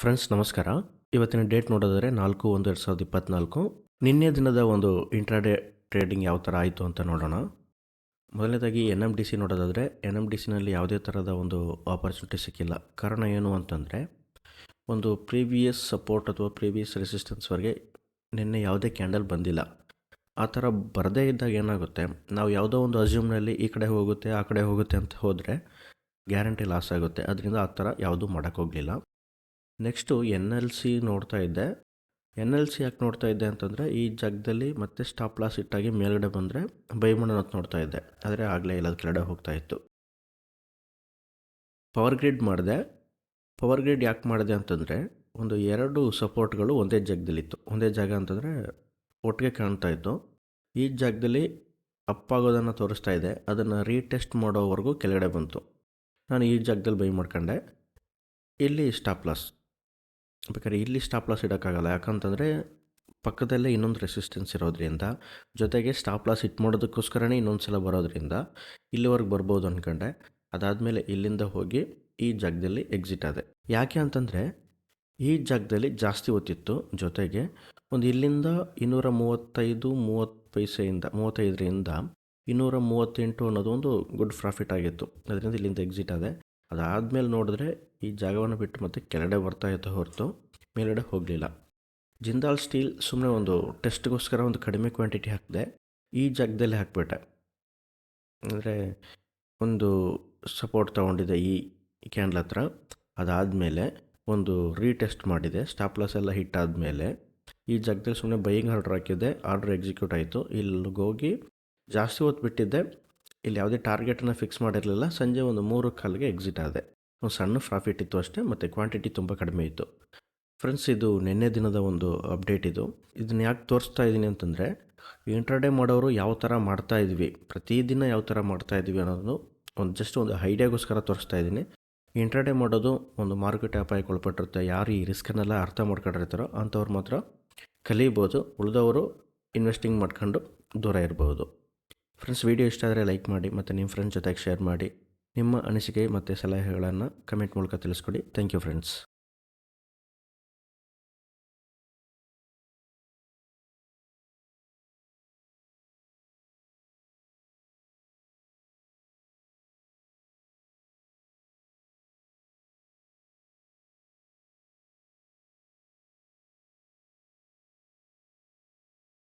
Friends ನಮಸ್ಕಾರ. ಇವತ್ತಿನ date ನೋಡೋದಾದರೆ ನಾಲ್ಕು ಒಂದು ಎರಡು ಸಾವಿರದ ಇಪ್ಪತ್ತ್ನಾಲ್ಕು ನಿನ್ನೆ ದಿನದ ಒಂದು ಇಂಟ್ರಾಡೇ ಟ್ರೇಡಿಂಗ್ ಯಾವ ಥರ ಆಯಿತು ಅಂತ ನೋಡೋಣ. ಮೊದಲನೇದಾಗಿ ಎನ್ ಎಂ ಡಿ ಸಿ ನೋಡೋದಾದರೆ ಎನ್ ಎಂ ಡಿ ಸಿನಲ್ಲಿ ಯಾವುದೇ ಥರದ ಒಂದು ಆಪರ್ಚುನಿಟಿ ಸಿಕ್ಕಿಲ್ಲ. ಕಾರಣ ಏನು ಅಂತಂದರೆ, ಒಂದು ಪ್ರೀವಿಯಸ್ ಸಪೋರ್ಟ್ ಅಥವಾ ಪ್ರೀವಿಯಸ್ ರೆಸಿಸ್ಟೆನ್ಸ್ವರೆಗೆ ನಿನ್ನೆ ಯಾವುದೇ ಕ್ಯಾಂಡಲ್ ಬಂದಿಲ್ಲ. ಆ ಥರ ಬರದೇ ಇದ್ದಾಗ ಏನಾಗುತ್ತೆ, ನಾವು ಯಾವುದೋ ಒಂದು ಅಸ್ಯೂಮ್ನಲ್ಲಿ ಈ ಕಡೆ ಹೋಗುತ್ತೆ, ಆ ಕಡೆ ಹೋಗುತ್ತೆ ಅಂತ ಹೋದರೆ ಗ್ಯಾರಂಟಿ ಲಾಸ್ ಆಗುತ್ತೆ. ಅದರಿಂದ ಆ ಥರ ಯಾವುದೂ ಮಾಡೋಕ್ಕೋಗಲಿಲ್ಲ ನೆಕ್ಸ್ಟು ಎನ್ ಎಲ್ ಸಿ ನೋಡ್ತಾ ಇದ್ದೆ. ಎನ್ ಎಲ್ ಸಿ ಯಾಕೆ ನೋಡ್ತಾ ಇದ್ದೆ ಅಂತಂದರೆ, ಈ ಜಾಗದಲ್ಲಿ ಮತ್ತೆ ಸ್ಟಾಪ್ ಲಾಸ್ ಇಟ್ಟಾಗಿ ಮೇಲ್ಗಡೆ ಬಂದರೆ ಬೈಮಣ್ಣ ಮಾಡೋಣ ನೋಡ್ತಾ ಇದ್ದೆ. ಆದರೆ ಆಗಲೇ ಇಲ್ಲ ಕೆಳಗಡೆ ಹೋಗ್ತಾ ಇತ್ತು. ಪವರ್ ಗ್ರಿಡ್ ಮಾಡಿದೆ. ಪವರ್ ಗ್ರಿಡ್ ಯಾಕೆ ಮಾಡಿದೆ ಅಂತಂದರೆ, ಒಂದು ಎರಡು ಸಪೋರ್ಟ್ಗಳು ಒಂದೇ ಜಾಗದಲ್ಲಿತ್ತು. ಒಂದೇ ಜಾಗ ಅಂತಂದರೆ ಒಟ್ಟಿಗೆ ಕಾಣ್ತಾ ಇತ್ತು. ಈ ಜಾಗದಲ್ಲಿ ಅಪ್ಪಾಗೋದನ್ನು ತೋರಿಸ್ತಾ ಇದೆ ಅದನ್ನು ರೀಟೆಸ್ಟ್ ಮಾಡೋವರೆಗೂ ಕೆಳಗಡೆ ಬಂತು. ನಾನು ಈ ಜಾಗದಲ್ಲಿ ಬೈ ಮಾಡ್ಕೊಂಡೆ. ಇಲ್ಲಿ ಸ್ಟಾಪ್ ಲಾಸ್. ಬೇಕಾದ್ರೆ ಇಲ್ಲಿ ಸ್ಟಾಪ್ ಲಾಸ್ ಇಡೋಕ್ಕಾಗಲ್ಲ. ಯಾಕಂತಂದರೆ ಪಕ್ಕದಲ್ಲೇ ಇನ್ನೊಂದು ರೆಸಿಸ್ಟೆನ್ಸ್ ಇರೋದ್ರಿಂದ, ಜೊತೆಗೆ ಸ್ಟಾಪ್ ಲಾಸ್ ಇಟ್ ಮಾಡೋದಕ್ಕೋಸ್ಕರನೇ ಇನ್ನೊಂದು ಸಲ ಬರೋದ್ರಿಂದ ಇಲ್ಲಿವರೆಗೆ ಬರ್ಬೋದು ಅಂದ್ಕೊಂಡೆ ಅದಾದಮೇಲೆ ಇಲ್ಲಿಂದ ಹೋಗಿ ಈ ಜಾಗದಲ್ಲಿ ಎಕ್ಸಿಟ್ ಆದೆ. ಯಾಕೆ ಅಂತಂದರೆ, ಈ ಜಾಗದಲ್ಲಿ ಜಾಸ್ತಿ ಹೊತ್ತಿತ್ತು ಜೊತೆಗೆ ಒಂದು ಇಲ್ಲಿಂದ ಇನ್ನೂರ ಮೂವತ್ತೈದು, ಮೂವತ್ತು ಪೈಸೆಯಿಂದ, ಮೂವತ್ತೈದರಿಂದ ಇನ್ನೂರ ಮೂವತ್ತೆಂಟು ಅನ್ನೋದು ಒಂದು ಗುಡ್ ಪ್ರಾಫಿಟ್ ಆಗಿತ್ತು. ಅದರಿಂದ ಇಲ್ಲಿಂದ ಎಕ್ಸಿಟ್ ಆದೆ. ಅದಾದಮೇಲೆ ನೋಡಿದ್ರೆ ಈ ಜಾಗವನ್ನು ಬಿಟ್ಟು ಮತ್ತೆ ಕೆಳಗಡೆ ಬರ್ತಾ ಇತ್ತು ಹೊರತು ಮೇಲ್ಗಡೆ ಹೋಗಲಿಲ್ಲ. ಜಿಂದಾಲ್ ಸ್ಟೀಲ್ ಸುಮ್ಮನೆ ಒಂದು ಟೆಸ್ಟ್ಗೋಸ್ಕರ ಒಂದು ಕಡಿಮೆ ಕ್ವಾಂಟಿಟಿ ಹಾಕಿದೆ ಈ ಜಾಗದಲ್ಲಿ ಹಾಕಿಬಿಟ್ಟೆ. ಅಂದರೆ ಒಂದು ಸಪೋರ್ಟ್ ತೊಗೊಂಡಿದೆ ಈ ಕ್ಯಾಂಡ್ಲ್ ಹತ್ರ. ಅದಾದಮೇಲೆ ಒಂದು ರೀಟೆಸ್ಟ್ ಮಾಡಿದೆ. ಸ್ಟಾಪ್ ಲಾಸ್ ಎಲ್ಲ ಹಿಟ್ ಆದಮೇಲೆ ಈ ಜಾಗದಲ್ಲಿ ಸುಮ್ಮನೆ ಬೈಯಿಂಗ್ ಆರ್ಡ್ರ್ ಹಾಕಿದ್ದೆ. ಆರ್ಡ್ರ್ ಎಕ್ಸಿಕ್ಯೂಟ್ ಆಯಿತು. ಇಲ್ಲಿಗೋಗಿ ಜಾಸ್ತಿ ಹೊತ್ತು ಬಿಟ್ಟಿದ್ದೆ ಇಲ್ಲಿ ಯಾವುದೇ ಟಾರ್ಗೆಟನ್ನು ಫಿಕ್ಸ್ ಮಾಡಿರಲಿಲ್ಲ. ಸಂಜೆ ಒಂದು ಮೂರು ಕಾಲಿಗೆ ಎಕ್ಸಿಟ್ ಆದೆ. ಒಂದು ಸಣ್ಣ ಪ್ರಾಫಿಟ್ ಇತ್ತು ಅಷ್ಟೇ, ಮತ್ತು ಕ್ವಾಂಟಿಟಿ ತುಂಬ ಕಡಿಮೆ ಇತ್ತು. ಫ್ರೆಂಡ್ಸ್ ಇದು ನಿನ್ನೆ ದಿನದ ಒಂದು ಅಪ್ಡೇಟ್ ಇದು. ಇದನ್ನ ಯಾಕೆ ತೋರಿಸ್ತಾ ಇದ್ದೀನಿ ಅಂತಂದರೆ ಇಂಟ್ರಾಡೇ ಮಾಡೋರು ಯಾವ ಥರ ಮಾಡ್ತಾ ಇದ್ವಿ ಪ್ರತಿದಿನ ಯಾವ ಥರ ಮಾಡ್ತಾ ಇದ್ವಿ ಅನ್ನೋದು ಒಂದು ಜಸ್ಟ್ ಒಂದು ಐಡಿಯಾಗೋಸ್ಕರ ತೋರಿಸ್ತಾ ಇದ್ದೀನಿ ಇಂಟ್ರಾಡೇ ಮಾಡೋದು ಒಂದು ಮಾರುಕಟ್ಟೆ ಅಪಾಯಕ್ಕೆ ಒಳಪಟ್ಟಿರುತ್ತೆ, ಯಾರು ಈ ರಿಸ್ಕನ್ನೆಲ್ಲ ಅರ್ಥ ಮಾಡ್ಕೊಂಡಿರ್ತಾರೋ ಅಂಥವ್ರು ಮಾತ್ರ ಕಲಿಬೋದು, ಉಳಿದವರು ಇನ್ವೆಸ್ಟಿಂಗ್ ಮಾಡ್ಕೊಂಡು ದೂರ ಇರ್ಬೋದು. ಫ್ರೆಂಡ್ಸ್ ವಿಡಿಯೋ ಇಷ್ಟ ಆದರೆ ಲೈಕ್ ಮಾಡಿ ಮತ್ತು ನಿಮ್ಮ ಫ್ರೆಂಡ್ಸ್ ಜೊತೆಗೆ ಶೇರ್ ಮಾಡಿ. ನಿಮ್ಮ ಅನಿಸಿಕೆ ಮತ್ತು ಸಲಹೆಗಳನ್ನು ಕಮೆಂಟ್ ಮೂಲಕ ತಿಳಿಸ್ಕೊಡಿ. Thank you friends